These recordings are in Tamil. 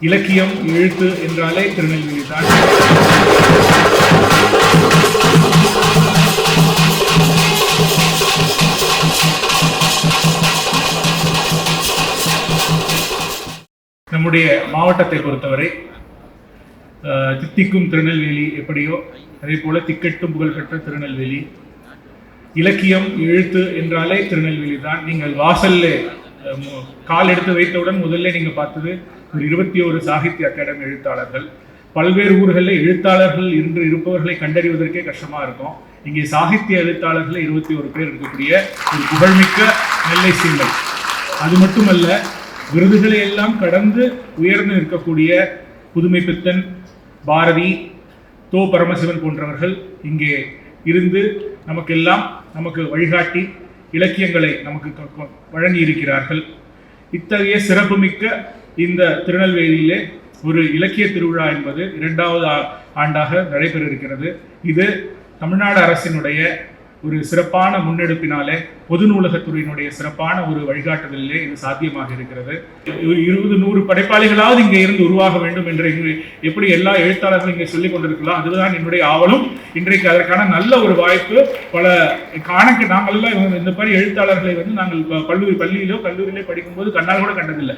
இலக்கியம் எழுத்து என்றாலே திருநெல்வேலி தான். நம்முடைய மாவட்டத்தை பொறுத்தவரை தித்திக்கும் திருநெல்வேலி எப்படியோ அதே போல திக்கெட்டும் புகழ்பெற்ற திருநெல்வேலி. இலக்கியம் எழுத்து என்றாலே திருநெல்வேலி தான். நீங்கள் வாசல்ல கால் எடுத்து வைத்தவுடன் முதல்ல நீங்க பார்த்தது ஒரு இருபத்தி ஒரு சாகித்ய அகாடமி எழுத்தாளர்கள். பல்வேறு ஊர்களில் எழுத்தாளர்கள் இன்று இருப்பவர்களை கண்டறிவதற்கே கஷ்டமாக இருக்கும். இங்கே சாகித்ய எழுத்தாளர்கள் இருபத்தி ஒரு பேர் இருக்கக்கூடிய ஒரு புகழ்மிக்க நெல்லை சீமை. அது மட்டுமல்ல விருதுகளை எல்லாம் கடந்து உயர்ந்து நிற்கக்கூடிய புதுமை பித்தன் பாரதி தோ பரமசிவன் போன்றவர்கள் இங்கே இருந்து நமக்கெல்லாம் நமக்கு வழிகாட்டி இலக்கியங்களை நமக்கு க- வழங்கி இருக்கிறார்கள் இத்தகைய சிறப்புமிக்க இந்த திருநெல்வேலியிலே ஒரு இலக்கிய திருவிழா என்பது இரண்டாவது ஆண்டாக நடைபெற இருக்கிறது இது தமிழ்நாடு அரசினுடைய ஒரு சிறப்பான முன்னெடுப்பினாலே பொது நூலகத்துறையினுடைய சிறப்பான ஒரு வழிகாட்டுதலிலே இது சாத்தியமாக இருக்கிறது. இருபது நூறு படைப்பாளிகளாவது இங்கே இருந்து உருவாக வேண்டும் என்று எப்படி எல்லா எழுத்தாளர்களும் இங்கே சொல்லிக் கொண்டிருக்கலாம் அதுதான் என்னுடைய ஆவலும். இன்றைக்கு அதற்கான நல்ல ஒரு வாய்ப்பு. பல காணக்கு நாங்கள்லாம் இந்த மாதிரி எழுத்தாளர்களை வந்து நாங்கள் பல்லூரி பள்ளியிலோ கல்லூரியிலோ படிக்கும்போது கண்ணால் கூட கண்டதில்லை.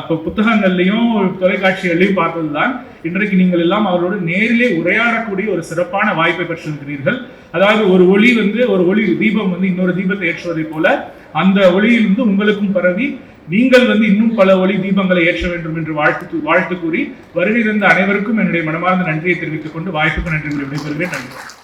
இப்போ புத்தகங்கள்லையும் தொலைக்காட்சிகள்லையும் பார்த்ததுதான் இன்றைக்கு நீங்கள் எல்லாம் அவரோடு நேரிலே உரையாடக்கூடிய ஒரு சிறப்பான வாய்ப்பை பெற்றிருக்கிறீர்கள். அதாவது ஒரு ஒளி வந்து ஒரு ஒளி தீபம் வந்து இன்னொரு தீபத்தை ஏற்றுவதை போல அந்த ஒளியிலிருந்து உங்களுக்கும் பரவி நீங்கள் வந்து இன்னும் பல ஒளி தீபங்களை ஏற்ற வேண்டும் என்று வாழ்த்து வாழ்த்து கூறி வருகை தந்த அனைவருக்கும் என்னுடைய மனமார்ந்த நன்றியை தெரிவித்துக் கொண்டு வாய்ப்புக்கு நன்றி விடைபெறுவேன் நன்றி.